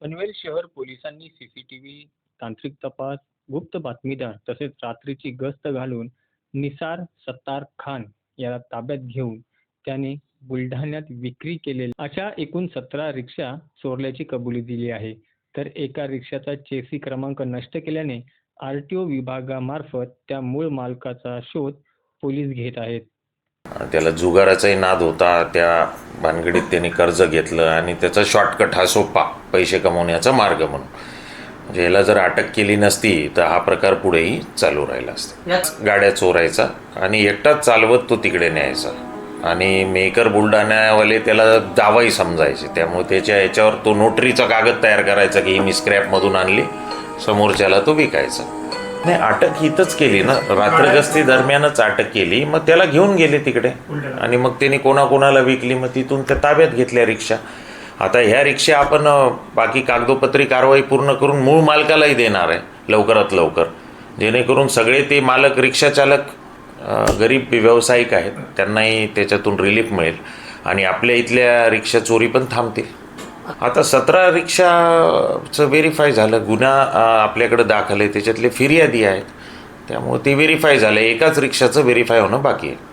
पनवेल शहर पोलिसांनी सीसीटीव्ही तांत्रिक तपास गुप्त बातमीदार तसेच रात्रीची गस्त घालून निसार सत्तार खान याला ताब्यात घेऊन त्याने बुलढाण्यात विक्री केलेल्या अशा एकूण सतरा रिक्षा चोरल्याची कबुली दिली आहे. तर एका रिक्षाचा चेसी क्रमांक नष्ट केल्याने आर टी ओ विभागामार्फत त्या मूळ मालकाचा शोध पोलीस घेत आहेत. त्याला जुगाराचाही नाद होता त्या भानगडीत त्यांनी कर्ज घेतलं आणि त्याचा शॉर्टकट हा सोपा पैसे कमवण्याचा मार्ग म्हणून. म्हणजे याला जर अटक केली नसती तर हा प्रकार पुढेही चालू राहिला असता. गाड्या चोरायचा आणि एकटाच चालवत तो तिकडे न्यायचा. आणि मेकर बुलढाण्यावाले त्याला दावाही समजायचे. त्यामुळे त्याच्या याच्यावर तो नोटरीचा कागद तयार करायचा की ही मी स्क्रॅपमधून आणली समोरच्याला तो विकायचा. नाही अटक इथंच केली ना. रात्रगस्ती दरम्यानच अटक केली. मग त्याला घेऊन गेले तिकडे. आणि मग त्यांनी कोणाकोणाला विकली मग तिथून त्या ताब्यात घेतल्या रिक्षा. आता ह्या रिक्षा आपण बाकी कागदोपत्री कारवाई पूर्ण करून मूळ मालकालाही देणार आहे लवकरात लवकर. जेणेकरून सगळे ते मालक रिक्षा चालक अ, गरीब व्यावसायिक आहेत. त्यांनाही त्याच्यातून रिलीफ मिळेल. आणि आपल्या इथल्या रिक्षा चोरी पण थांबतील. आता सतरा रिक्षाचं व्हेरीफाय झालं. गुन्हा आपल्याकडं आपल्याकडे दाखल आहे. त्याच्यातले फिर्यादी आहेत. त्यामुळे ते व्हेरीफाय झालं. एकाच रिक्षाचं व्हेरीफाय होणं बाकी आहे.